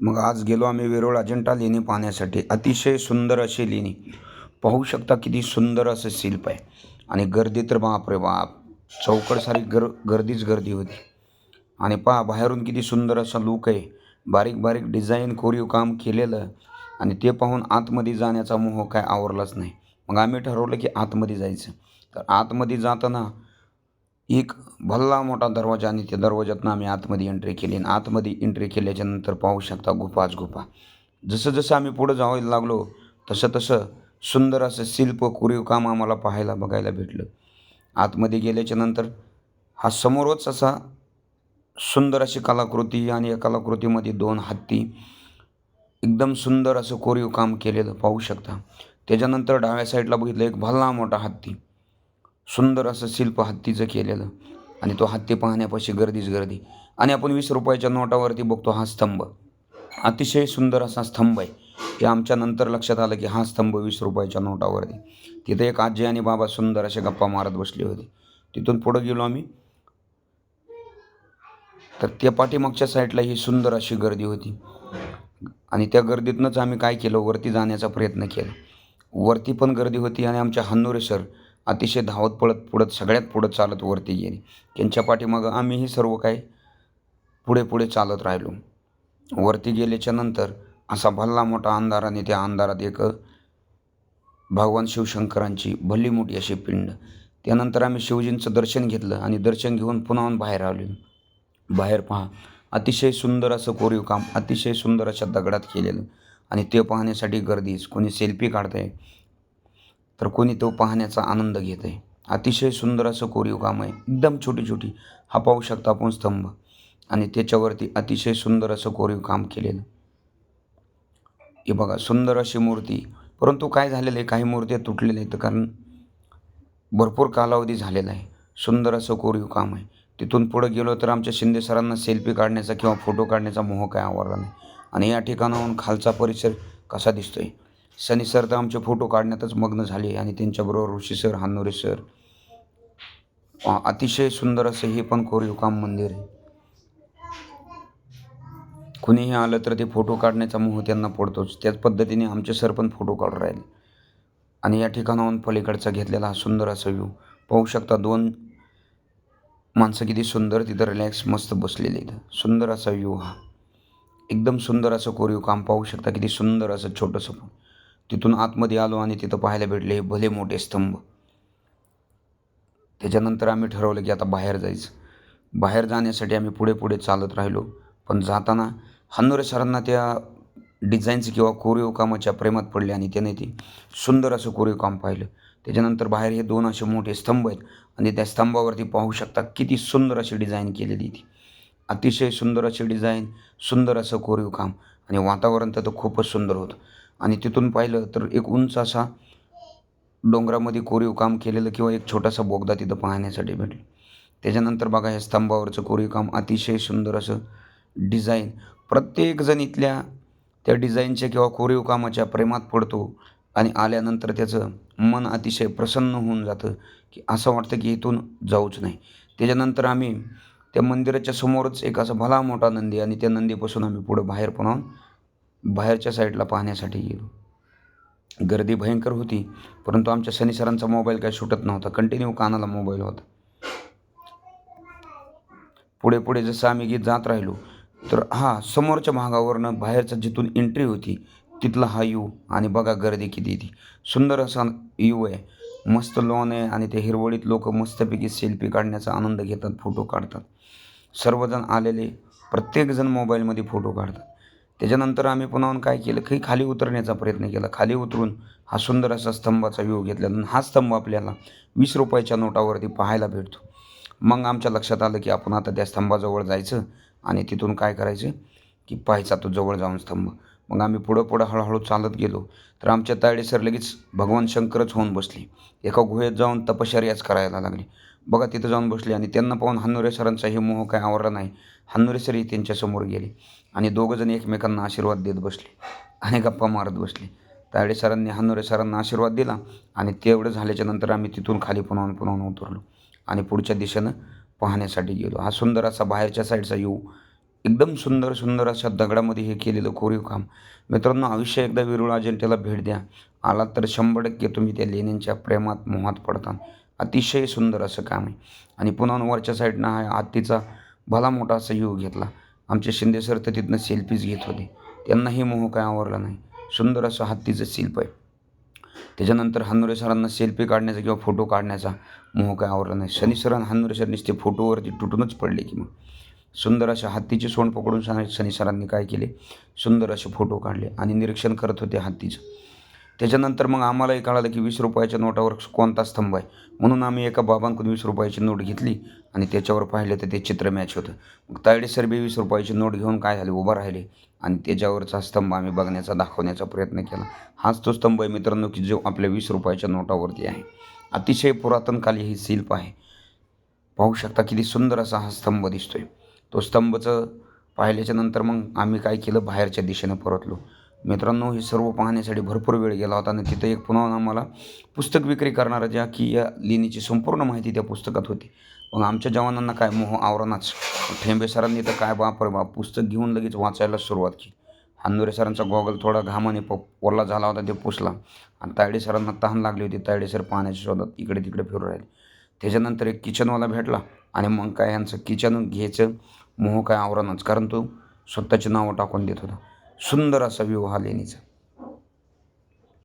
मग आज गेलो आम्ही वेरूळ अजिंठा लेणी पाहण्यासाठी. अतिशय सुंदर अशी लेणी. पाहू शकता किती सुंदर असं शिल्प आहे. आणि गर्दी तर बापरे बाप. चौकड सारी गर गर्दीच गर्दी होती. आणि पहा बाहेरून किती सुंदर असा लूक आहे. बारीक बारीक डिझाईन कोरीव काम केलेलं. आणि ते पाहून आतमध्ये जाण्याचा मोह काय आवरलाच नाही. मग आम्ही ठरवलं की आतमध्ये जायचं. तर आतमध्ये जाताना एक भल्ला मोठा दरवाजा आणि त्या दरवाज्यातनं आम्ही आतमध्ये एंट्री केली. आणि आतमध्ये एंट्री केल्याच्यानंतर पाहू शकता गुफाच गुफा. जसं जसं आम्ही पुढं जावायला लागलो तसं तसं सुंदर असं शिल्प कोरीवकाम आम्हाला पाहायला बघायला भेटलं. आतमध्ये गेल्याच्यानंतर हा समोरच असा सुंदर अशी कलाकृती आणि या कलाकृतीमध्ये दोन हत्ती एकदम सुंदर असं कोरीव काम केलेलं पाहू शकता. त्याच्यानंतर डाव्या साईडला बघितलं एक भल्ला मोठा हत्ती. सुंदर असं शिल्प हत्तीचं केलेलं. आणि तो हत्ती पाहण्यापाशी गर्दीच गर्दी. आणि आपण वीस रुपयाच्या नोटावरती बघतो हा स्तंभ. अतिशय सुंदर असा स्तंभ आहे. हे आमच्या नंतर लक्षात आलं की हा स्तंभ वीस रुपयाच्या नोटावरती. तिथे एक आजी आणि बाबा सुंदर असे गप्पा मारत बसले होते. तिथून पुढं गेलो आम्ही. तर त्या पाठीमागच्या साईडला ही सुंदर अशी गर्दी होती. आणि त्या गर्दीतनंच आम्ही काय केलं? वरती जाण्याचा प्रयत्न केला. वरती पण गर्दी होती आणि आमच्या हन्नुरे सर अतिशय धावत पळत पुढत सगळ्यात पुढं चालत वरती गेली. त्यांच्या पाठीमागं आम्हीही सर्व काही पुढे पुढे चालत राहिलो. वरती गेल्याच्यानंतर असा भल्ला मोठा अंधार आणि त्या अंधारात एक भगवान शिवशंकरांची भली मोठी अशी पिंड. त्यानंतर आम्ही शिवजींचं दर्शन घेतलं आणि दर्शन घेऊन पुन्हा बाहेर आलो. बाहेर पहा अतिशय सुंदर असं कोरीव काम अतिशय सुंदर अशा दगडात केलेलं आणि ते पाहण्यासाठी गर्दीच कोणी सेल्फी काढतंय. तर कोणी तो पाहण्याचा आनंद घेत आहे. अतिशय सुंदर असं कोरीव काम आहे. एकदम छोटी छोटी हा पाहू शकता आपण स्तंभ. आणि त्याच्यावरती अतिशय सुंदर असं कोरीव काम केलेलं. हे बघा सुंदर अशी मूर्ती. परंतु काय झालेलं आहे? काही मूर्त्या तुटलेल्या आहेत. कारण भरपूर कालावधी झालेला आहे. सुंदर असं कोरीव काम आहे. तिथून पुढं गेलो तर आमच्या शिंदे सरांना सेल्फी काढण्याचा किंवा फोटो काढण्याचा मोह काय आवडला नाही. आणि या ठिकाणाहून खालचा परिसर कसा दिसतोय? सनी सर तर आमचे फोटो काढण्यातच मग्न झाले आणि त्यांच्याबरोबर ऋषी सर हानोरे सर. अतिशय सुंदर असं हे पण कोरीव काम मंदिर आहे. कुणीही आलं तर ते फोटो काढण्याचा मोह त्यांना पडतोच. त्याच पद्धतीने आमचे सर पण फोटो काढून राहिले. आणि या ठिकाणाहून पलीकडचा घेतलेला हा सुंदर असा व्ह्यू पाहू शकता दोन माणसं किती सुंदर तिथं रिलॅक्स मस्त बसलेले इथं सुंदर असा व्ह्यू हा. एकदम सुंदर असं कोरीव काम पाहू शकता किती सुंदर असं छोटंसं पण. तिथून आतमध्ये आलो आणि तिथं पाहायला भेटले हे भले मोठे स्तंभ. त्याच्यानंतर आम्ही ठरवलं की आता बाहेर जायचं. बाहेर जाण्यासाठी आम्ही पुढे पुढे चालत राहिलो. पण जाताना हन्नुरे सरांना त्या डिझाईनचं किंवा कोरीव कामाच्या प्रेमात पडले आणि त्याने ते सुंदर असं कोरीव काम पाहिलं. त्याच्यानंतर बाहेर हे दोन असे मोठे स्तंभ आहेत आणि त्या स्तंभावरती पाहू शकता किती सुंदर अशी डिझाईन केलेली ती. अतिशय सुंदर अशी डिझाईन सुंदर असं कोरीव काम आणि वातावरण तर खूपच सुंदर होतं. आणि तिथून पाहिलं तर एक उंच असा डोंगरामध्ये कोरीव काम केलेलं किंवा एक छोटासा बोगदा तिथं पाहण्यासाठी भेटलं. त्याच्यानंतर बघा या स्तंभावरचं कोरीव काम अतिशय सुंदर असं डिझाईन. प्रत्येकजण इथल्या त्या डिझाईनच्या किंवा कोरीव कामाच्या प्रेमात पडतो आणि आल्यानंतर त्याचं मन अतिशय प्रसन्न होऊन जातं की असं वाटतं की इथून जाऊच नाही. त्याच्यानंतर आम्ही त्या मंदिराच्या समोरच एक असा भला मोठा नंदी आणि त्या नंदीपासून आम्ही पुढं बाहेर पुन्हा बाहेरच्या साईडला पाहण्यासाठी गेलो. गर्दी भयंकर होती परंतु आमच्या सनी सरांचा मोबाईल काही सुटत नव्हता. कंटिन्यू कानाला मोबाईल होता. पुढे पुढे जसं आम्ही गीत जात राहिलो तर हा समोरच्या भागावरनं बाहेरचा जिथून एंट्री होती तिथला हा यू. आणि बघा गर्दी किती ती. सुंदर असा यू आहे. मस्त लॉन आहे आणि ते हिरवळीत लोक मस्तपैकी सेल्फी काढण्याचा आनंद घेतात फोटो काढतात. सर्वजण आलेले प्रत्येकजण मोबाईलमध्ये फोटो काढतात. त्याच्यानंतर आम्ही पुन्हा काय केलं? काही खाली उतरण्याचा प्रयत्न केला. खाली उतरून हा सुंदर असा स्तंभाचा व्ह्यू घेतला. आणि हा स्तंभ आपल्याला वीस रुपयाच्या नोटावरती पाहायला भेटतो. मग आमच्या लक्षात आलं की आपण आता त्या स्तंभाजवळ जायचं आणि तिथून काय करायचं? की पाहायचा तो जवळ जाऊन स्तंभ. मग आम्ही पुढं पुढं हळूहळू चालत गेलो. तर आमच्या तायडे सर लगेच भगवान शंकरच होऊन बसले. एका गुहेत जाऊन तपश्चर्याच करायला लागले. बघा तिथं जाऊन बसले आणि त्यांना पाहून हनुरेसरांचा हे मोह काय आवरला नाही. हन्नुरे सरही त्यांच्यासमोर गेले आणि दोघंजण एकमेकांना आशीर्वाद देत बसले आणि गप्पा मारत बसले. तायडे सरांनी हन्नुरे सरांना आशीर्वाद दिला आणि तेवढं झाल्याच्यानंतर आम्ही तिथून खाली पुन्हा पुन्हा उतरलो आणि पुढच्या दिशेनं पाहण्यासाठी गेलो. हा सुंदर असा बाहेरच्या साईडचा येऊ एकदम सुंदर सुंदर अशा दगडामध्ये हे केलेलं कोरीव काम मित्रांनो आयुष्य एकदा विरुळ अजिंठ्याला भेट द्या. आलात तर शंभर टक्के तुम्ही त्या लेण्यांच्या प्रेमात मोहात पडता. अतिशय सुंदर असं काम आहे. आणि पुन्हा वरच्या साईडनं हा हत्तीचा भला मोठा असा घेतला. आमचे शिंदे सर तर तिथनं सेल्फीज घेत होते. त्यांनाही मोह काय आवरला नाही. सुंदर असं हत्तीचं शिल्प आहे. त्याच्यानंतर हनुरे सरांना सेल्फी काढण्याचा किंवा फोटो काढण्याचा मोह काय आवरला नाही. शनी सरांना हनुरे सर नुसते फोटोवरती तुटूनच पडले की मग. सुंदर अशा हत्तीची सोंड पकडून शनी शनी सरांनी काय केले? सुंदर असे फोटो काढले आणि निरीक्षण करत होते हत्तीचं. त्याच्यानंतर मग आम्हालाही कळालं की वीस रुपयाच्या नोटावर कोणता स्तंभ आहे. म्हणून आम्ही एका बाबांकडून वीस रुपयाची नोट घेतली आणि त्याच्यावर पाहिलं तर ते चित्र मॅच होतं. मग तायडे सर बी वीस रुपयाची नोट घेऊन काय झाले? उभं राहिले आणि त्याच्यावरचा स्तंभ आम्ही बघण्याचा दाखवण्याचा प्रयत्न केला. हाच तो स्तंभ आहे मित्रांनो की जो आपल्या वीस रुपयाच्या नोटावरती आहे. अतिशय पुरातनकाली ही शिल्प आहे. पाहू शकता किती सुंदर असा हा स्तंभ दिसतोय. तो स्तंभचं पाहिल्याच्या नंतर मग आम्ही काय केलं? बाहेरच्या दिशेनं परतलो. मित्रांनो हे सर्व पाहण्यासाठी भरपूर वेळ गेला होता आणि तिथं एक पुन्हा आम्हाला पुस्तक विक्री करणारा ज्या की या लेणीची संपूर्ण माहिती त्या पुस्तकात होती. मग आमच्या जवानांना काय मोह आवरणाच? ठेंबे सरांनी तर काय बाप रे बाप पुस्तक घेऊन लगेच वाचायला सुरुवात केली. हांदुरे सरांचा गॉगल थोडा घामाने प ओरला झाला होता ते पुसला. आणि तायडे सरांना तहान लागली होती तायडे सर पाण्याच्या शोधात इकडे तिकडे फिरून राहिले. त्याच्यानंतर एक किचनवाला भेटला आणि मग काय यांचं किचन घ्यायचं मोह काय आवरणच? कारण तो स्वतःची नावं टाकून देत होता. सुन्दर असा विवाह छ